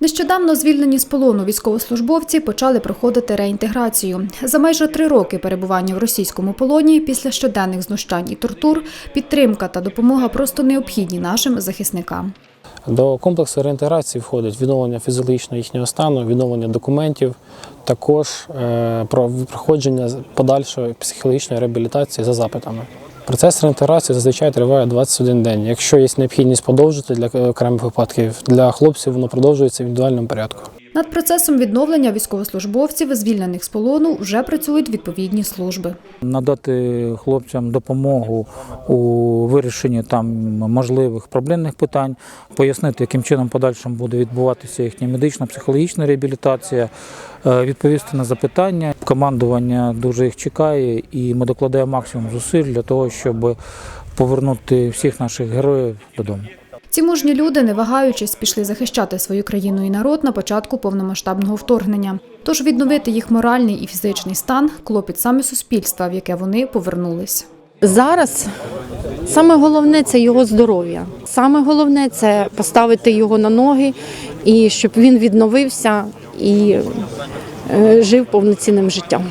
Нещодавно звільнені з полону військовослужбовці почали проходити реінтеграцію. За майже три роки перебування в російському полоні після щоденних знущань і тортур підтримка та допомога просто необхідні нашим захисникам. До комплексу реінтеграції входить відновлення фізіологічного їхнього стану, відновлення документів, також е, про проходження подальшої психологічної реабілітації за запитами. Процес реінтеграції зазвичай триває 21 день. Якщо є необхідність подовжити для окремих випадків, для хлопців воно продовжується в індивідуальному порядку. Над процесом відновлення військовослужбовців, звільнених з полону, вже працюють відповідні служби. надати хлопцям допомогу у вирішенні там можливих проблемних питань, пояснити, яким чином подальшим буде відбуватися їхня медична, психологічна реабілітація, е, відповісти на запитання. Командування дуже їх чекає, і ми докладаємо максимум зусиль для того, щоб повернути всіх наших героїв додому. Ці мужні люди, не вагаючись, пішли захищати свою країну і народ на початку повномасштабного вторгнення. Тож відновити їх моральний і фізичний стан клопіт саме суспільства, в яке вони повернулись. Зараз саме головне це його здоров'я. Саме головне це поставити його на ноги і щоб він відновився і жив повноцінним життям.